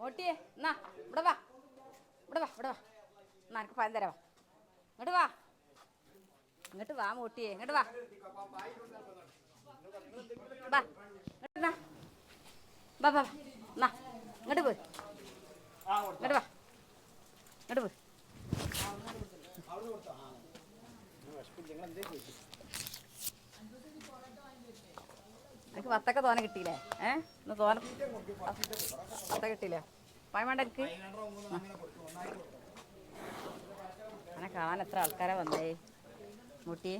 മോട്ടിയെ എന്നാ ഇവിടെ വാ. ഇവിടെ വാ ഇവിടെ വാ. എന്നാ എനിക്ക് പഴം തരാം ഇങ്ങോട്ട് വാ. ഇങ്ങോട്ട് വാ മോട്ടിയെ ഇങ്ങോട്ട് വാ. വാ ഇങ്ങോട്ട് വാ വാ വാ. എന്നാ ഇങ്ങോട്ട് പോയി. ഇങ്ങോട്ട് വാ. ഇങ്ങോട്ട് പോയി. എനിക്ക് തോന തോനെ കിട്ടിയില്ലേ? ഏ? ഇന്ന് അത്ത കിട്ടിയില്ലേ? എനിക്ക്. അങ്ങനെ കാണാൻ എത്ര ആൾക്കാരാ വന്നേ? മുട്ടി.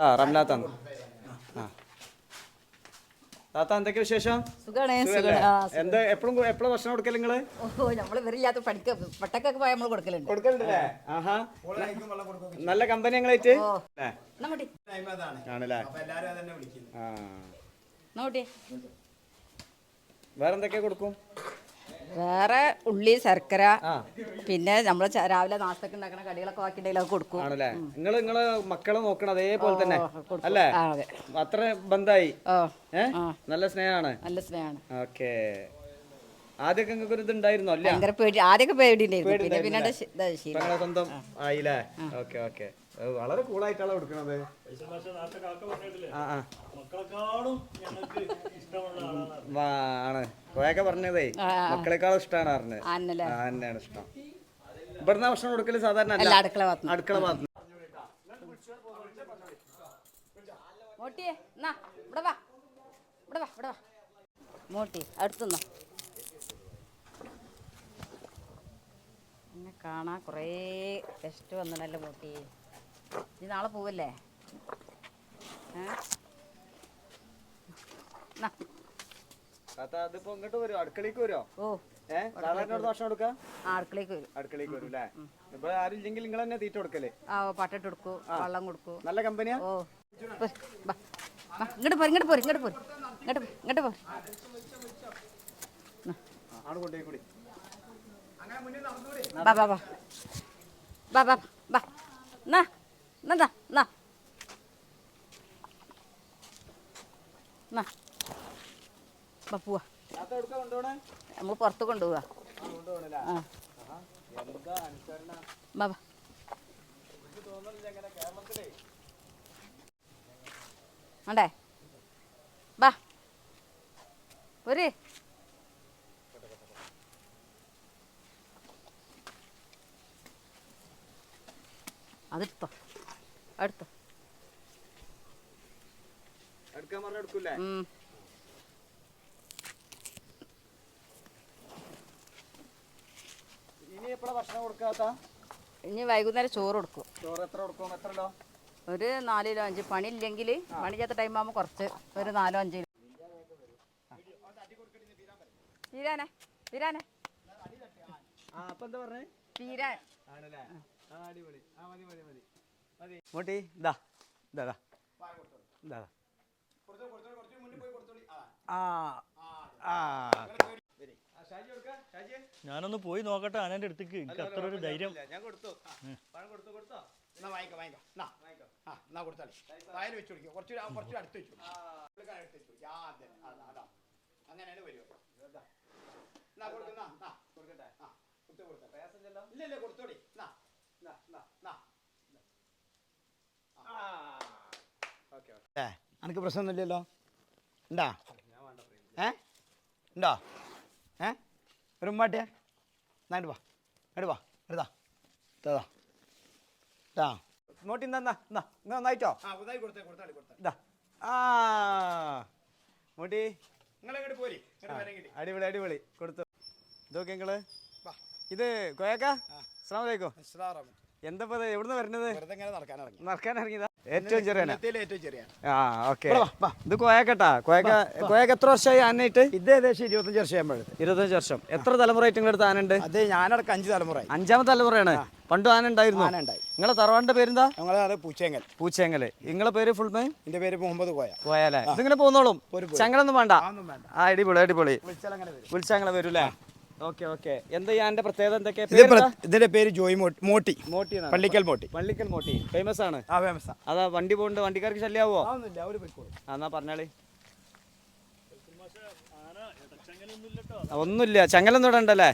ആ റംലാത്താണ് ആ. താത്ത എന്തൊക്കെ വിശേഷം? സുഖാണ്? സുഖാണ്. ആ എന്താ എപ്പോഴും എപ്പോഴും ഭക്ഷണം കൊടുക്കൽ നിങ്ങൾ? ഓ നമ്മൾ ഇവരില്ലാത്ത പഠിക്ക പട്ടക്കൊക്കെ പോയാൽ നമ്മൾ കൊടുക്കലുണ്ട്. കൊടുക്കലുണ്ടല്ലേ? ആഹാ. നല്ല കമ്പനി ഞങ്ങളായിട്ട് ഓ മുട്ടി ആണല്ലേ? ആ. എന്നാ മുട്ടി വേറെ എന്തൊക്കെ കൊടുക്കും? വേറെ ഉള്ളി ശർക്കര പിന്നെ നമ്മൾ രാവിലെ നാസ്തക്ക് ഉണ്ടാക്കുന്ന കടികളൊക്കെ ബാക്കിയുണ്ടെങ്കിൽ അത് കൊടുക്കും. ആണല്ലേ? നിങ്ങൾ നിങ്ങൾ മക്കളെ നോക്കണം അതേപോലെ തന്നെ. അല്ലേ? അത്ര ബന്ധായി. നല്ല സ്നേഹമാണ് നല്ല സ്നേഹമാണ് ഓക്കെ. ആദ്യമൊക്കെ നിങ്ങൾക്ക് ഒരു ഇതുണ്ടായിരുന്നോ? അല്ലേ ഭയങ്കര പേടി. ആദ്യമൊക്കെ പേടിണ്ടായിരുന്നു പിന്നെ പിന്നെ സ്വന്തം ആയില്ലേ? Okay okay. വളരെ കൂളായിട്ടാണ് കൊടുക്കണത് ആ ആ. മക്കളെക്കാളും ഞങ്ങൾക്ക് ഇഷ്ടമുള്ള ആളാണ് വാ, ആണ്. കോയൊക്കെ പറഞ്ഞതേ. മക്കളെക്കാളും ഇഷ്ടമാണ് പറഞ്ഞത്. തന്നെയാണ് ഇഷ്ടം. ഇവിടുന്ന് ഭക്ഷണം കൊടുക്കൽ സാധാരണ അല്ല. അല്ല അടുക്കള അടുക്കള ഭാഗത്ത് മോട്ടി അടുത്തുനിന്നോ എന്നെ കാണാൻ കുറേ ടെസ്റ്റ് വന്നിട്ടല്ലേ മോട്ടി നീ നാളെ പോവല്ലേ? അതിപ്പോ ഇങ്ങോട്ട് വരുമോ അടുക്കളയ്ക്ക് വരുമോ ഓ. ഏഹ് സാധാരണ ഇവിടുന്ന് ഭക്ഷണം കൊടുക്കാം? ആ അടുക്കളേക്ക് വരും. അടുക്കളയ്ക്ക് വരും അല്ലേ? ഇപ്പൊ ആരും ഇല്ലെങ്കിൽ നിങ്ങൾ തന്നെ തീറ്റ കൊടുക്കല്ലേ ആ പട്ടിട്ട് കൊടുക്കൂ വെള്ളം കൊടുക്കൂ. നല്ല കമ്പനിയാ? ഓ. പോ, ബാ. ബാ. ഇങ്ങോട്ട് പോര് ഇങ്ങോട്ട് പോര് ഇങ്ങോട്ട് പോര്. ഇങ്ങോട്ട് പോ- ഇങ്ങോട്ട് പോര്. ആണ് കൊണ്ടുപോയി കൂടി. ബാ ബാ ബാ ബാ ബാ ബാ എന്നാ എന്നാ എന്നാ എന്നാ പോവാ. നമ്മൾ പുറത്ത് കൊണ്ടുപോവാ. ബാ ഒരു അതെടുത്തോ അടുത്തോ? ഇനി വൈകുന്നേരം ചോറ് കൊടുക്കും. ചോറ് എത്ര കൊടുക്കും? എത്ര കിലോ ഒരു നാല് കിലോ അഞ്ച്. പണി ഇല്ലെങ്കിൽ പണി ചെയ്യാത്ത ടൈം ആകുമ്പോൾ കുറച്ച് ഒരു നാലോ അഞ്ച് കിലോ. തീരാനെ തീരാനെ ആ അപ്പൊ എന്താ പറഞ്ഞേ? തീരാൻ ആണല്ലേ? ആ അടിപൊളി. ആ മതി മതി മതി. മോട്ടി ഇതാ ഇതാ ഇതാ. ആ. ആ ഷാജി കൊടുക്കാം ഷാജി ഞാനൊന്ന് പോയി നോക്കട്ടെ ആനന്റെ അടുത്തേക്ക്. എനിക്ക് അത്ര ഒരു ധൈര്യം. ഞാൻ കൊടുത്തു. പഴം കൊടുത്തു കൊടുത്തോ? എന്നാ വാങ്ങിക്കോ വാങ്ങിക്കോ. എന്നാ ആ എന്നാ കൊടുത്താൽ വായിൽ വെച്ച് കൊടുക്കുക കുറച്ച് കുറച്ച് അടുത്ത് വെച്ചു. കൊടുക്കാൻ അടുത്ത് വെച്ചു. കൊടുക്കുക. ആ അതെ അതാ അതാ. അങ്ങനെയാണ് വരുമോ എന്നാ കൊടുക്കുന്ന എന്നാ കൊടുക്കട്ടെ? ആ കൊടുത്തു കൊടുത്ത. പ്രയാസമില്ലല്ലോ ഇല്ല ഇല്ല കൊടുത്തോടി. എന്നാ എന്നാ എന്നാ എന്നാ ആ ഓക്കെ ഓക്കെ ഏ എനിക്ക് പ്രശ്നമൊന്നുമില്ലല്ലോ ഉണ്ടാ ഏ? ഉണ്ടോ ഏ? ഒരു ഉമ്മാട്ടിയെ എന്നാണ്ട് വാ. എടു വാ. എടുതാ ഇതാ ഇതാ. നോട്ടി എന്നാ എന്നാ എന്നാ എന്നാ നന്നായിട്ടോ? ഇതാ ആ. മോട്ടി ഇങ്ങോട്ട് അടിപൊളി അടിപൊളി. കൊടുത്തു. ഇതൊക്കെ നിങ്ങൾ ഇത് കോയക്ക? അസ്സാം വലൈക്കും എന്താ എവിടുന്ന് വരുന്നത്? നടക്കാൻ ഇറങ്ങിയതാ? ഏറ്റവും ചെറിയ ഏറ്റവും ചെറിയ ആ ഓക്കെ. ഇത് കോയക്കട്ടാ. കോയക്ക കോയക്ക എത്ര വർഷമായി ആനയിട്ട് ഇത് ഏകദേശം ഇരുപത്തഞ്ച് വർഷം ഇരുപത്തഞ്ച് വർഷം. എത്ര തലമുറയായിട്ട് നിങ്ങളുടെ ആനുണ്ട് അത് ഞാനടക്കം അഞ്ച് തലമുറ അഞ്ചാമത്തെ തലമുറയാണ്. പണ്ട് ആന ഉണ്ടായിരുന്നു. നിങ്ങളെ തറവാടിന്റെ പേരെന്താ? ഞങ്ങളെ പൂച്ചേങ്ങൽ. പൂച്ചേങ്ങൽ. നിങ്ങളെ പേര് ഫുൾ മൈ എന്റെ പേര് മുഹമ്മദ് കോയ. പോയാലേ ഇതിങ്ങനെ പോന്നോളും. ചങ്ങലൊന്നും വേണ്ട. അടിപൊളി അടിപൊളി. വിളിച്ചാൽ അങ്ങനെ വരും. വരൂലേ ഓക്കെ ഓക്കെ. എന്താ ഈ ആന്റെ പ്രത്യേകത എന്തൊക്കെയാ ഇത് പ്ര- ഇതിന്റെ പേര് ജോയി മോട്ടി മോട്ടി. മോട്ടി എന്നാണ്. പള്ളിക്കൽ മോട്ടി. പള്ളിക്കൽ മോട്ടി. ഫേമസ് ആണ്. ആ ഫേമസ അതാ വണ്ടി പോണ്ട് വണ്ടിക്കാർക്ക് ശല്യാവോ? ആ എന്നാ പറഞ്ഞാളി. ആന ഒന്നുമില്ല. ചങ്ങലൊന്നും ഇവിടെ ഉണ്ടല്ലേ?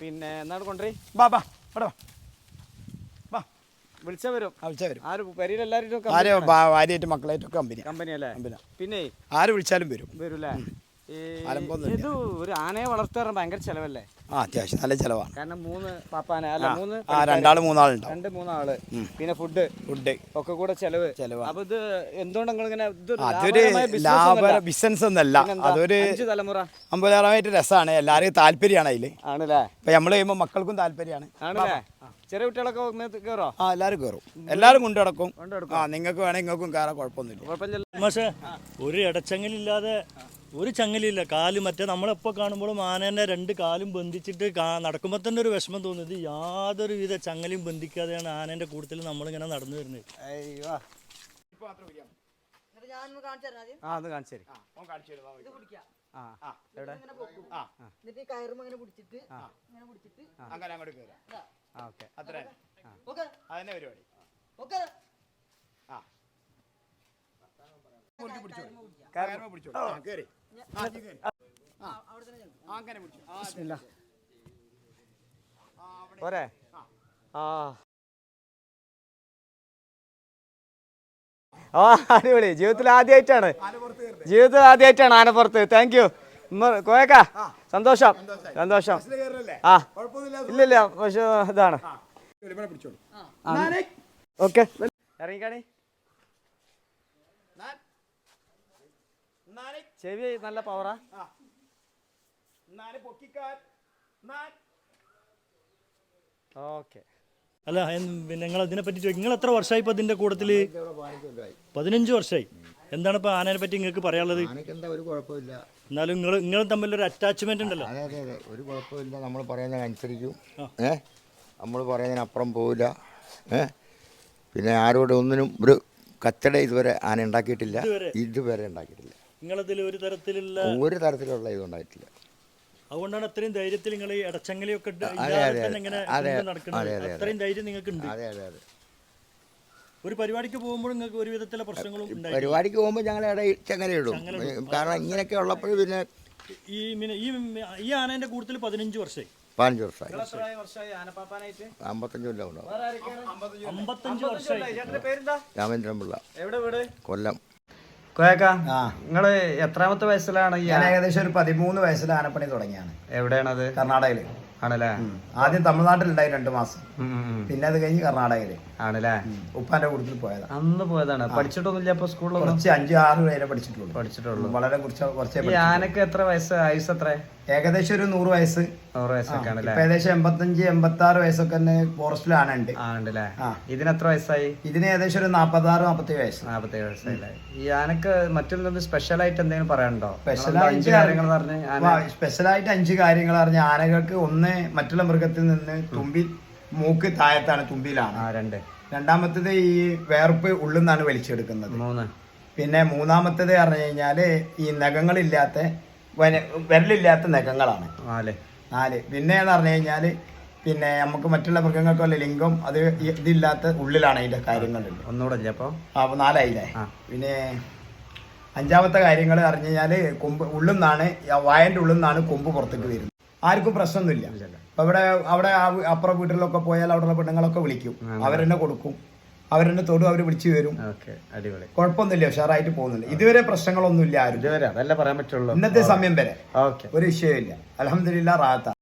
പിന്നെ എന്നാണ് കൊണ്ടുപോയി ബാ ബാ. ഇവിടെ വാ. ബാ വരും. വിളിച്ചാൽ വരും. ആര് പെരിയിലെല്ലാരും ആര് ഭാര്യയായിട്ട് മക്കളായിട്ടൊക്കെ കമ്പനി കമ്പനി അല്ലേ? കമ്പനി പിന്നെ? ആര് വിളിച്ചാലും വരും. അലമ്പൊന്നുമില്ല. ഇത് ഒരു ആനയെ ഭയങ്കര ചെലവല്ലേ? ആ അത്യാവശ്യം നല്ല ചിലവാണ്. കാരണം മൂന്ന് പാപ്പാന അല്ല മൂന്ന് ആ രണ്ടാൾ മൂന്നാളുണ്ട് രണ്ട് മൂന്നാൾ. പിന്നെ ഫുഡ്. ഫുഡ്. ഒക്കെ കൂടെ ചെലവ്. ചെലവ് അപ്പൊ ഇത് എന്തുകൊണ്ട് നിങ്ങൾ ഇങ്ങനെ ഇതൊരു അതൊരു ലാഭ ബിസിനസ് ഒന്നല്ല അതൊരു തലമുറ. അമ്പതാറായിട്ട് രസമാണ് എല്ലാവർക്കും താല്പര്യമാണ് അതിൽ. ആണല്ലേ? ഇപ്പൊ നമ്മൾ ചെയ്യുമ്പോ മക്കൾക്കും താല്പര്യമാണ്. ആണല്ലേ? ചെറിയ കുട്ടികളൊക്കെ കേറോ? ആ എല്ലാവരും കയറും എല്ലാവരും കൊണ്ടു നടക്കും. ആ നിങ്ങൾക്ക് വേണേ നിങ്ങൾക്കും കയറാൻ കുഴപ്പമൊന്നുമില്ല. കുഴപ്പമില്ല പക്ഷേ ഒരു ഇടച്ചങ്ങലില്ലാതെ ഒരു ചങ്ങലില്ല. കാൽ മറ്റേ നമ്മളെപ്പോൾ കാണുമ്പോഴും ആനേനെ രണ്ട് കാലും ബന്ധിച്ചിട്ട് നടക്കുമ്പോ നടക്കുമ്പോൾ തന്നെ ഒരു വിഷമം തോന്നുന്നത് യാതൊരു വിധ ചങ്ങലയും ബന്ധിക്കാതെയാണ് ആനേന്റെ കൂട്ടത്തിൽ നമ്മളിങ്ങനെ നടന്നു വരുന്നത്. ആ ഓക്കെ. അത്ര. അതന്നെ പരിപാടി. ആ. അങ്ങനെ പിടിച്ചു. പോരെ? ആ. ആ. അടിപൊളി. ജീവിതത്തിൽ ആദ്യമായിട്ടാണ് ജീവിതത്തിൽ ആദ്യമായിട്ടാണ് ആനപ്പുറത്ത് താങ്ക് യു കോയക്ക? സന്തോഷം. സന്തോഷം? ആ. ഇല്ലില്ല പക്ഷെ ഇതാണ്. ഓക്കെ. ഇറങ്ങിക്കാണി. ചെവി നല്ല പവറാ. ഓക്കെ. അല്ല പിന്നെ നിങ്ങൾ അതിനെ പറ്റി ചോദിക്കും. നിങ്ങൾ എത്ര വർഷമായി ഇപ്പൊ ഇതിന്റെ കൂട്ടത്തിൽ പതിനഞ്ച് വർഷമായി എന്താണ് ഇപ്പോൾ ആനയെ പറ്റി നിങ്ങൾക്ക് പറയാനുള്ളത്? എന്താ ഒരു കുഴപ്പമില്ല. എന്നാലും നിങ്ങൾ നിങ്ങൾ തമ്മിലൊരു അറ്റാച്ച്മെന്റ് ഉണ്ടല്ലോ. അതെ അതെ അതെ. ഒരു കുഴപ്പമില്ല. നമ്മൾ പറയുന്നതിനനുസരിക്കും ഏ? നമ്മൾ പറയുന്നതിനപ്പുറം പോവില്ല. ഏ? പിന്നെ ആരോടും ഒന്നിനും ഒരു കച്ചട ഇതുവരെ ആന ഉണ്ടാക്കിയിട്ടില്ല. ഇതുവരെ? ഇതുവരെ ഉണ്ടാക്കിയിട്ടില്ല. നിങ്ങളതിൽ ഒരു തരത്തിലുള്ള ഒരു തരത്തിലുള്ള ഇതുണ്ടായിട്ടില്ല അതുകൊണ്ടാണ് അത്രയും ധൈര്യത്തിൽ നിങ്ങൾ ഈ ഇടച്ചങ്ങലയൊക്കെ ഇട്ട് അതെ, ഇല്ലാതെ അതെ, തന്നെ ഇങ്ങനെ അതെ, കൊണ്ട് അതെ, നടക്കുന്നത്. അതെ, അതെ. അത്രയും ധൈര്യം നിങ്ങൾക്ക് ഉണ്ട് അതെ അതെ അതെ. ഒരു പരിപാടിക്ക് പോകുമ്പോൾ നിങ്ങൾക്ക് ഒരു വിധത്തിലെ പ്രശ്നങ്ങളും പരിപാടിക്ക് പോകുമ്പോൾ ഞങ്ങൾ ഇടയിൽ ചങ്ങലയിടും ഇടും. കാരണം ഇങ്ങനെയൊക്കെ ഉള്ളപ്പോഴും പിന്നെ ഈ മിന- ഈ ഈ ആനേന്റെ കൂടുതൽ പതിനഞ്ച് വർഷമായി. പതിനഞ്ച് വർഷമായി. അമ്പത്തഞ്ച് കൊല്ലം ഉണ്ടാവും അമ്പത്തഞ്ച് വർഷമായി രാമേന്ദ്രൻപിള്ള എവിടെ വീട്? കൊല്ലം. കോയക്ക. നിങ്ങൾ എത്രാമത്തെ വയസ്സിലാണ് ഞാൻ ഏകദേശം ഒരു പതിമൂന്ന് വയസ്സിൽ ആനപ്പണി തുടങ്ങിയാണ്. എവിടെയാണത്? കർണാടകയിൽ. ആണല്ലേ? ആദ്യം തമിഴ്നാട്ടിൽ ഉണ്ടായി രണ്ടു മാസം. പിന്നെ അത് കഴിഞ്ഞ് കർണാടകയിൽ. ആണല്ലേ? ഉപ്പാന്റെ കൂട്ടത്തിൽ പോയത്. അന്ന് പോയതാണ്. പഠിച്ചിട്ടൊന്നുമില്ല അപ്പൊ സ്കൂളിൽ കുറച്ച് അഞ്ചു ആറ് പേരെ പഠിച്ചിട്ടുള്ളൂ. പഠിച്ചിട്ടുള്ളൂ. വളരെ കുറച്ച് കുറച്ച്. ആനക്ക് എത്ര വയസ്സ്? ആയുസ് എത്ര ഏകദേശം ഒരു നൂറ് വയസ്സ്. നൂറ് വയസ്സൊക്കെ ഏകദേശം എൺപത്തഞ്ച് എൺപത്തി ആറ് വയസ്സൊക്കെ തന്നെ ഫോറസ്റ്റിൽ ആനുണ്ട് ആണല്ലേ. ഇതിന് എത്ര വയസ്സായി? ഇതിന് ഏകദേശം ഒരു നാപ്പത്തി ആറ് നാപ്പത്തി വയസ്സ് നാപ്പത്തേഴ് വയസ്സായില്ലേ ഈ ആനക്ക് മറ്റൊന്നും സ്പെഷ്യൽ ആയിട്ട് എന്തെങ്കിലും പറയാനുണ്ടോ? ആയിട്ട് കാര്യങ്ങൾ പറഞ്ഞ് സ്പെഷ്യലായിട്ട് അഞ്ച് കാര്യങ്ങൾ അറിഞ്ഞ ആനകൾക്ക് ഒന്ന് മറ്റുള്ള മൃഗത്തിൽ നിന്ന് തുമ്പി മൂക്ക് താഴത്താണ് തുമ്പിയിലാണ്. രണ്ട്. രണ്ടാമത്തേത് ഈ വേർപ്പ് ഉള്ളിൽ നിന്നാണ് വലിച്ചെടുക്കുന്നത്. മൂന്ന്. പിന്നെ മൂന്നാമത്തേത് പറഞ്ഞു കഴിഞ്ഞാൽ ഈ നഖങ്ങളില്ലാത്ത വിരലില്ലാത്ത നഖങ്ങളാണ്. നാല്. നാല്. പിന്നെ എന്ന് പറഞ്ഞു കഴിഞ്ഞാൽ പിന്നെ നമുക്ക് മറ്റുള്ള മൃഗങ്ങൾക്കുള്ള ലിംഗം അത് ഇതില്ലാത്ത ഉള്ളിലാണ് അതിന്റെ കാര്യങ്ങളുണ്ട് ഒന്നുകൂടെ അപ്പോൾ അപ്പൊ? അപ്പൊ നാലായില്ലേ? പിന്നെ അഞ്ചാമത്തെ കാര്യങ്ങൾ അറിഞ്ഞു കഴിഞ്ഞാൽ കൊമ്പ് ഉള്ളിൽ നിന്നാണ് വായന്റെ ഉള്ളിൽ നിന്നാണ് കൊമ്പ് പുറത്തേക്ക് വരുന്നത്. ആർക്കും പ്രശ്നമൊന്നുമില്ല. അപ്പൊ ഇവിടെ അവിടെ അപ്പുറം വീട്ടിലൊക്കെ പോയാൽ അവിടെയുള്ള പെണ്ണുങ്ങളൊക്കെ വിളിക്കും. അവരെന്നെ കൊടുക്കും. അവരെന്നെ തൊടും അവർ വിളിച്ചു വരും. അടിപൊളി. കുഴപ്പമൊന്നുമില്ല ഉഷാറായിട്ട് പോകുന്നില്ല ഇതുവരെ പ്രശ്നങ്ങളൊന്നുമില്ല ആരും. ഇതുവരെ അതല്ല പറയാൻ പറ്റുള്ളൂ. ഇന്നത്തെ സമയം വരെ. ഒരു വിഷയമില്ല അലഹമില്ല റാത്ത